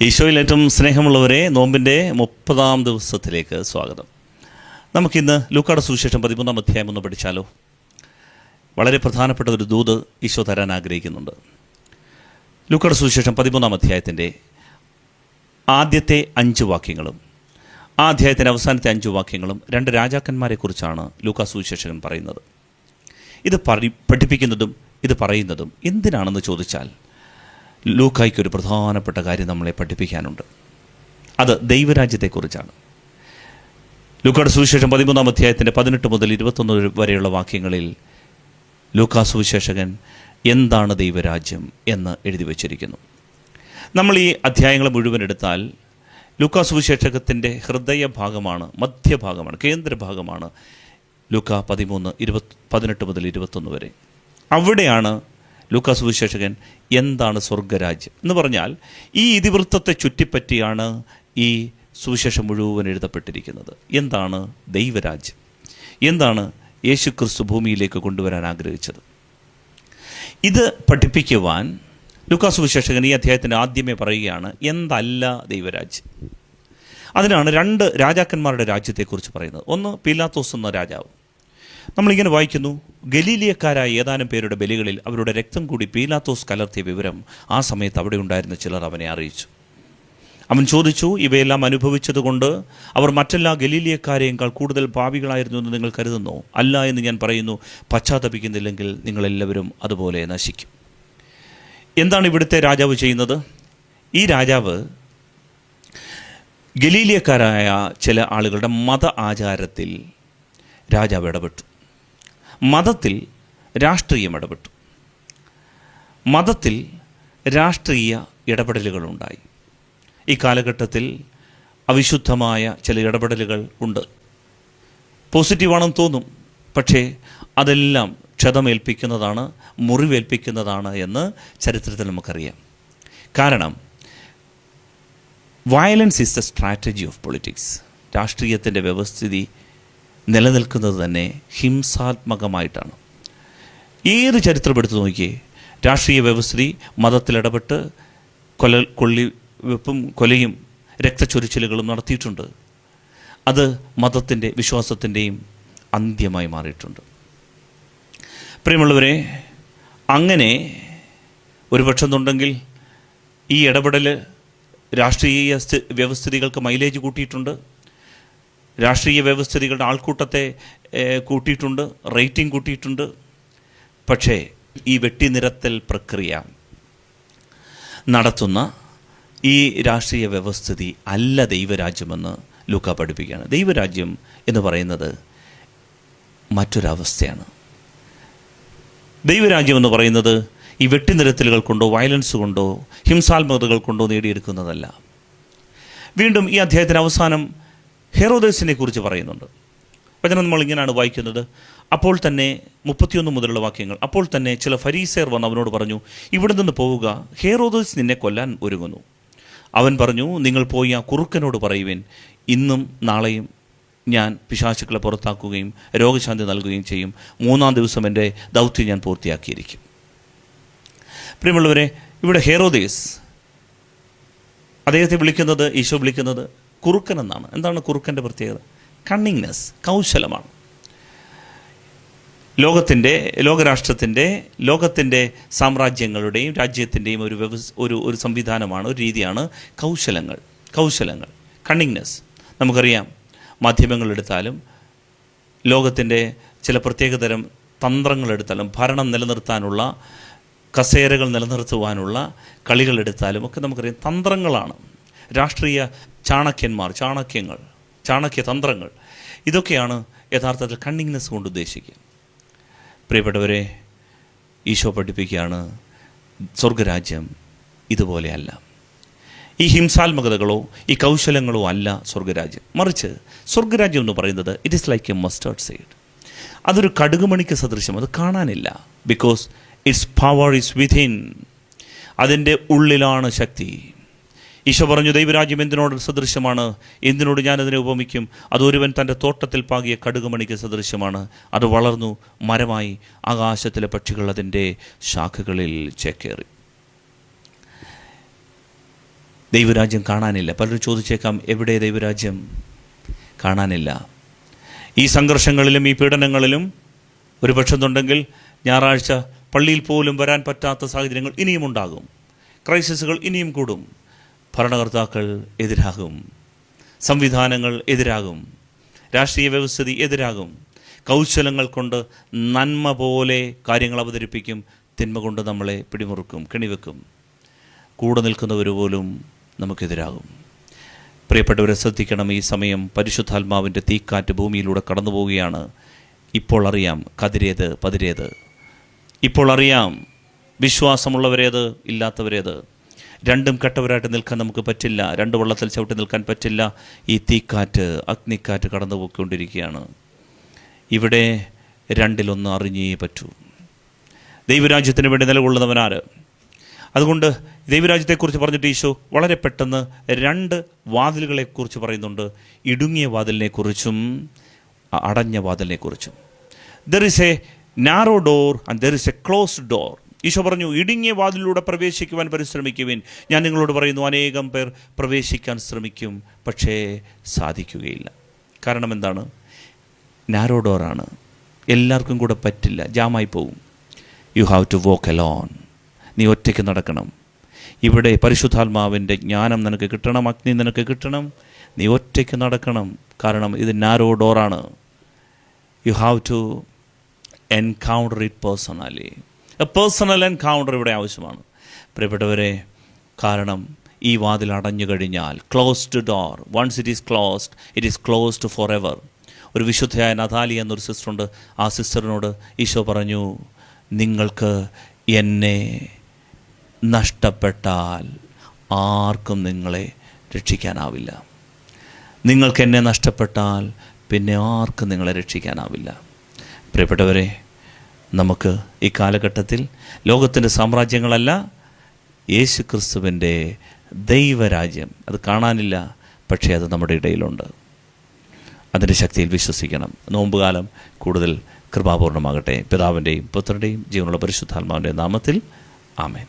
ഈശോയിൽ ഏറ്റവും സ്നേഹമുള്ളവരെ നോമ്പിന്റെ മുപ്പതാം ദിവസത്തിലേക്ക് സ്വാഗതം. നമുക്കിന്ന് ലൂക്കാട് സുവിശേഷം പതിമൂന്നാം അധ്യായം ഒന്ന് പഠിച്ചാലോ? വളരെ പ്രധാനപ്പെട്ട ഒരു ദൂത് ഈശോ തരാൻ ആഗ്രഹിക്കുന്നുണ്ട്. ലൂക്കാട് സുവിശേഷം പതിമൂന്നാം അധ്യായത്തിന്റെ ആദ്യത്തെ അഞ്ച് വാക്യങ്ങളും ആ അധ്യായത്തിന്റെ അവസാനത്തെ അഞ്ച് വാക്യങ്ങളും രണ്ട് രാജാക്കന്മാരെക്കുറിച്ചാണ് ലൂക്കാ സുവിശേഷകൻ പറയുന്നത്. ഇത് പഠിപ്പിക്കുന്നതും ഇത് പറയുന്നതും എന്തിനാണെന്ന് ചോദിച്ചാൽ ലൂക്കായ്ക്ക് ഒരു പ്രധാനപ്പെട്ട കാര്യം നമ്മളെ പഠിപ്പിക്കാനുണ്ട്. അത് ദൈവരാജ്യത്തെക്കുറിച്ചാണ്. ലൂക്കയുടെ സുവിശേഷം പതിമൂന്നാം അധ്യായത്തിന്റെ പതിനെട്ട് മുതൽ ഇരുപത്തൊന്ന് വരെയുള്ള വാക്യങ്ങളിൽ ലൂക്കാ സുവിശേഷകൻ എന്താണ് ദൈവരാജ്യം എന്ന് എഴുതി വച്ചിരിക്കുന്നു. നമ്മൾ ഈ അധ്യായങ്ങൾ മുഴുവൻ എടുത്താൽ ലൂക്കാ സുവിശേഷകത്തിന്റെ ഹൃദയഭാഗമാണ് മധ്യഭാഗമാണ് കേന്ദ്രഭാഗമാണ് ലൂക്ക പതിമൂന്ന് ഇരുപത് പതിനെട്ട് മുതൽ ഇരുപത്തൊന്ന് വരെ. അവിടെയാണ് ലൂക്കാ സുവിശേഷകൻ എന്താണ് സ്വർഗരാജ്യം? എന്ന് പറഞ്ഞാൽ ഈ ഇതിവൃത്തത്തെ ചുറ്റിപ്പറ്റിയാണ് ഈ സുവിശേഷം മുഴുവൻ എഴുതപ്പെട്ടിരിക്കുന്നത്. എന്താണ് ദൈവരാജ്യം? എന്താണ് യേശു ക്രിസ്തു ഭൂമിയിലേക്ക് കൊണ്ടുവരാൻ ആഗ്രഹിച്ചത്? ഇത് പഠിപ്പിക്കുവാൻ ലൂക്കാ സുവിശേഷകൻ ഈ അദ്ദേഹത്തിന്റെ ആദ്യമേ പറയുകയാണ് എന്തല്ല ദൈവരാജ്യം? അതിനാണ് രണ്ട് രാജാക്കന്മാരുടെ രാജ്യത്തെക്കുറിച്ച് പറയുന്നത്. ഒന്ന് പീലാത്തോസ് എന്ന രാജാവ്. നമ്മളിങ്ങനെ വായിക്കുന്നു ഗലീലിയക്കാരായ ഏതാനും പേരുടെ ബലികളിൽ അവരുടെ രക്തം കൂടി പീലാത്തോസ് കലർത്തിയ വിവരം ആ സമയത്ത് അവിടെ ഉണ്ടായിരുന്ന ചിലർ അവനെ അറിയിച്ചു. അവൻ ചോദിച്ചു ഇവയെല്ലാം അനുഭവിച്ചതുകൊണ്ട് അവർ മറ്റെല്ലാ ഗലീലിയക്കാരെയേക്കാൾ കൂടുതൽ ഭാവികളായിരുന്നു എന്ന് നിങ്ങൾ കരുതുന്നു? അല്ല എന്ന് ഞാൻ പറയുന്നു പശ്ചാത്തപിക്കുന്നില്ലെങ്കിൽ നിങ്ങളെല്ലാവരും അതുപോലെ നശിക്കും. എന്താണ് ഇവിടുത്തെ രാജാവ് ചെയ്യുന്നത്? ഈ രാജാവ് ഗലീലിയക്കാരായ ചില ആളുകളുടെ മത ആചാരത്തിൽ രാജാവ് ഇടപെട്ടു. മതത്തിൽ രാഷ്ട്രീയം ഇടപെട്ടു. മതത്തിൽ രാഷ്ട്രീയ ഇടപെടലുകളുണ്ടായി. ഈ കാലഘട്ടത്തിൽ അവിശുദ്ധമായ ചില ഇടപെടലുകൾ ഉണ്ട്. പോസിറ്റീവാണെന്ന് തോന്നും പക്ഷേ അതെല്ലാം ക്ഷതമേൽപ്പിക്കുന്നതാണ് മുറിവേൽപ്പിക്കുന്നതാണ് എന്ന് ചരിത്രത്തിൽ നമുക്കറിയാം. കാരണം violence is the strategy of politics രാഷ്ട്രീയത്തിന്റെ വ്യവസ്ഥിതി നിലനിൽക്കുന്നത് തന്നെ ഹിംസാത്മകമായിട്ടാണ്. ഏത് ചരിത്രം എടുത്തു നോക്കിയേ രാഷ്ട്രീയ വ്യവസ്ഥിതി മതത്തിലിടപെട്ട് കൊല കൊള്ളി വെപ്പും കൊലയും രക്തച്ചൊരിച്ചിലുകളും നടത്തിയിട്ടുണ്ട്. അത് മതത്തിന്റെ വിശ്വാസത്തിന്റെയും അന്ത്യമായി മാറിയിട്ടുണ്ട്. പ്രിയമുള്ളവരെ അങ്ങനെ ഒരു പക്ഷെന്നുണ്ടെങ്കിൽ ഈ ഇടപെടൽ രാഷ്ട്രീയ വ്യവസ്ഥിതികൾക്ക് മൈലേജ് കൂട്ടിയിട്ടുണ്ട്. രാഷ്ട്രീയ വ്യവസ്ഥിതികളുടെ ആൾക്കൂട്ടത്തെ കൂട്ടിയിട്ടുണ്ട് റേറ്റിംഗ് കൂട്ടിയിട്ടുണ്ട്. പക്ഷേ ഈ വെട്ടിനിരത്തൽ പ്രക്രിയ നടത്തുന്ന ഈ രാഷ്ട്രീയ വ്യവസ്ഥിതി അല്ല ദൈവരാജ്യമെന്ന് ലൂക്ക പഠിപ്പിക്കുകയാണ്. ദൈവരാജ്യം എന്ന് പറയുന്നത് മറ്റൊരവസ്ഥയാണ്. ദൈവരാജ്യം എന്ന് പറയുന്നത് ഈ വെട്ടിനിരത്തലുകൾ കൊണ്ടോ വയലൻസ് കൊണ്ടോ ഹിംസാത്മകതകൾ കൊണ്ടോ നേടിയെടുക്കുന്നതല്ല. വീണ്ടും ഈ അധ്യായത്തിന് അവസാനം ഹെറോദേസിനെ കുറിച്ച് പറയുന്നുണ്ട് വചനം നമ്മൾ ഇങ്ങനെയാണ് വായിക്കുന്നത്. അപ്പോൾ തന്നെ മുപ്പത്തിയൊന്ന് മുതലുള്ള വാക്യങ്ങൾ. അപ്പോൾ തന്നെ ചില ഫരീസേർ വന്ന് അവനോട് പറഞ്ഞു ഇവിടെ നിന്ന് പോവുക. ഹെറോദേസ് നിന്നെ കൊല്ലാൻ ഒരുങ്ങുന്നു. അവൻ പറഞ്ഞു നിങ്ങൾ പോയി ആ കുറുക്കനോട് പറയുവൻ. ഇന്നും നാളെയും ഞാൻ പിശാചുക്കളെ പുറത്താക്കുകയും രോഗശാന്തി നൽകുകയും ചെയ്യും. മൂന്നാം ദിവസം എന്റെ ദൗത്യം ഞാൻ പൂർത്തിയാക്കിയിരിക്കും. പ്രിയമുള്ളവരെ ഇവിടെ ഹെറോദേസ് അദ്ദേഹത്തെ വിളിക്കുന്നത് ഈശോ വിളിക്കുന്നത് കുറുക്കൻ എന്നാണ് എന്താണ് കുറുക്കന്റെ പ്രത്യേകത? കണ്ണിങ്നെസ് കൗശലമാണ്. ലോകത്തിന്റെ ലോകരാഷ്ട്രത്തിന്റെ ലോകത്തിന്റെ സാമ്രാജ്യങ്ങളുടെയും രാജ്യത്തിന്റെയും ഒരു വ്യവസ് ഒരു ഒരു സംവിധാനമാണ് ഒരു രീതിയാണ് കൗശലങ്ങൾ കൗശലങ്ങൾ കണ്ണിങ്നെസ് നമുക്കറിയാം മാധ്യമങ്ങളെടുത്താലും ലോകത്തിന്റെ ചില പ്രത്യേകതരം തന്ത്രങ്ങളെടുത്താലും ഭരണം നിലനിർത്താനുള്ള കസേരകൾ നിലനിർത്തുവാനുള്ള കളികളെടുത്താലും ഒക്കെ നമുക്കറിയാം തന്ത്രങ്ങളാണ്. രാഷ്ട്രീയ ചാണക്യന്മാർ ചാണക്യങ്ങൾ ചാണക്യ തന്ത്രങ്ങൾ. ഇതൊക്കെയാണ് യഥാർത്ഥത്തിൽ കണ്ണിങ്നെസ് കൊണ്ട് ഉദ്ദേശിക്കുക. പ്രിയപ്പെട്ടവരെ ഈശോ പഠിപ്പിക്കുകയാണ് സ്വർഗരാജ്യം ഇതുപോലെയല്ല. ഈ ഹിംസാത്മകതകളോ ഈ കൗശലങ്ങളോ അല്ല സ്വർഗരാജ്യം. മറിച്ച് സ്വർഗരാജ്യം എന്ന് പറയുന്നത് it is like a mustard seed അതൊരു കടുകുമണിക്ക് സദൃശ്യം അത് കാണാനില്ല. Because its power is within അതിന്റെ ഉള്ളിലാണ് ശക്തി. ഈശോ പറഞ്ഞു ദൈവരാജ്യം എന്തിനോട് സദൃശ്യമാണ്? എന്തിനോട് ഞാനതിനെ ഉപമിക്കും? അതൊരുവൻ തന്റെ തോട്ടത്തിൽ പാകിയ കടുകുമണിക്ക് സദൃശ്യമാണ്. അത് വളർന്നു മരമായി ആകാശത്തിലെ പക്ഷികൾ അതിന്റെ ശാഖകളിൽ ചേക്കേറി. ദൈവരാജ്യം കാണാനില്ല. പലരും ചോദിച്ചേക്കാം എവിടെ ദൈവരാജ്യം? കാണാനില്ല. ഈ സംഘർഷങ്ങളിലും ഈ പീഡനങ്ങളിലും ഒരു പക്ഷത്തുണ്ടെങ്കിൽ ഞായറാഴ്ച പള്ളിയിൽ പോലും വരാൻ പറ്റാത്ത സാഹചര്യങ്ങൾ ഇനിയും ഉണ്ടാകും. ക്രൈസിസുകൾ ഇനിയും കൂടും. ഭരണകർത്താക്കൾ എതിരാകും. സംവിധാനങ്ങൾ എതിരാകും. രാഷ്ട്രീയ വ്യവസ്ഥിതി എതിരാകും. കൗശലങ്ങൾ കൊണ്ട് നന്മ പോലെ കാര്യങ്ങൾ അവതരിപ്പിക്കും. തിന്മ കൊണ്ട് നമ്മളെ പിടിമുറുക്കും കെണിവെക്കും. കൂടെ നിൽക്കുന്നവർ പോലും നമുക്കെതിരാകും. പ്രിയപ്പെട്ടവരെ ശ്രദ്ധിക്കണം ഈ സമയം പരിശുദ്ധാത്മാവിന്റെ തീക്കാറ്റ് ഭൂമിയിലൂടെ കടന്നു പോവുകയാണ് ഇപ്പോൾ അറിയാം കതിരേത് പതിരേത്. ഇപ്പോൾ അറിയാം വിശ്വാസമുള്ളവരേത് ഇല്ലാത്തവരേത്. രണ്ടും കെട്ടവരായിട്ട് നിൽക്കാൻ നമുക്ക് പറ്റില്ല. രണ്ട് വള്ളത്തിൽ ചവിട്ടി നിൽക്കാൻ പറ്റില്ല. ഈ തീക്കാറ്റ് അഗ്നിക്കാറ്റ് കടന്നു പോയിക്കൊണ്ടിരിക്കുകയാണ് ഇവിടെ രണ്ടിലൊന്ന് അറിഞ്ഞേ പറ്റൂ. ദൈവരാജ്യത്തിന് വേണ്ടി നിലകൊള്ളുന്നവനാര് അതുകൊണ്ട് ദൈവരാജ്യത്തെക്കുറിച്ച് പറഞ്ഞിട്ട് ഈശോ വളരെ പെട്ടെന്ന് രണ്ട് വാതിലുകളെക്കുറിച്ച് പറയുന്നുണ്ട്. ഇടുങ്ങിയ വാതിലിനെക്കുറിച്ചും അടഞ്ഞ വാതിലിനെക്കുറിച്ചും. There is a narrow door and there is a closed door Isho പറഞ്ഞു ഇടുങ്ങിയ വാതിലൂടെ പ്രവേശിക്കുവാൻ പരിശ്രമിക്കുവിൻ. ഞാൻ നിങ്ങളോട് പറയുന്നു അനേകം പേർ പ്രവേശിക്കാൻ ശ്രമിക്കും പക്ഷേ സാധിക്കുകയില്ല. കാരണം എന്താണ്? നാരോ ഡോറാണ് എല്ലാവർക്കും കൂടെ പറ്റില്ല ജാമായി പോവും. You have to walk alone നീ ഒറ്റയ്ക്ക് നടക്കണം. ഇവിടെ പരിശുദ്ധാത്മാവിന്റെ ജ്ഞാനം നിനക്ക് കിട്ടണം അഗ്നി നിനക്ക് കിട്ടണം. നീ ഒറ്റയ്ക്ക് നടക്കണം കാരണം ഇത് നാരോ ഡോറാണ് you have to encounter it personally a personal encounter ഇവിടെ ആവശ്യമാണ്. പ്രിയപ്പെട്ടവരെ കാരണം ഈ വാതിൽ അടഞ്ഞു കഴിഞ്ഞാൽ closed door once it is closed it is closed for ever ഒരു വിശുദ്ധയായ നതാലി എന്നൊരു സിസ്റ്ററുണ്ട് ആ സിസ്റ്ററിനോട് ഈശോ പറഞ്ഞു നിങ്ങൾക്ക് എന്നെ നഷ്ടപ്പെട്ടാൽ ആർക്കും നിങ്ങളെ രക്ഷിക്കാനാവില്ല. നിങ്ങൾക്ക് എന്നെ നഷ്ടപ്പെട്ടാൽ പിന്നെ ആർക്കും നിങ്ങളെ രക്ഷിക്കാനാവില്ല. പ്രിയപ്പെട്ടവരെ നമുക്ക് ഈ കാലഘട്ടത്തിൽ ലോകത്തിന്റെ സാമ്രാജ്യങ്ങളല്ല യേശു ക്രിസ്തുവിന്റെ ദൈവരാജ്യം. അത് കാണാനില്ല പക്ഷേ അത് നമ്മുടെ ഇടയിലുണ്ട്. അതിന്റെ ശക്തിയിൽ വിശ്വസിക്കണം. നോമ്പുകാലം കൂടുതൽ കൃപാപൂർണമാകട്ടെ. പിതാവിന്റെയും പുത്രന്റെയും ജീവനുള്ള പരിശുദ്ധാത്മാവിന്റെ നാമത്തിൽ ആമേൻ.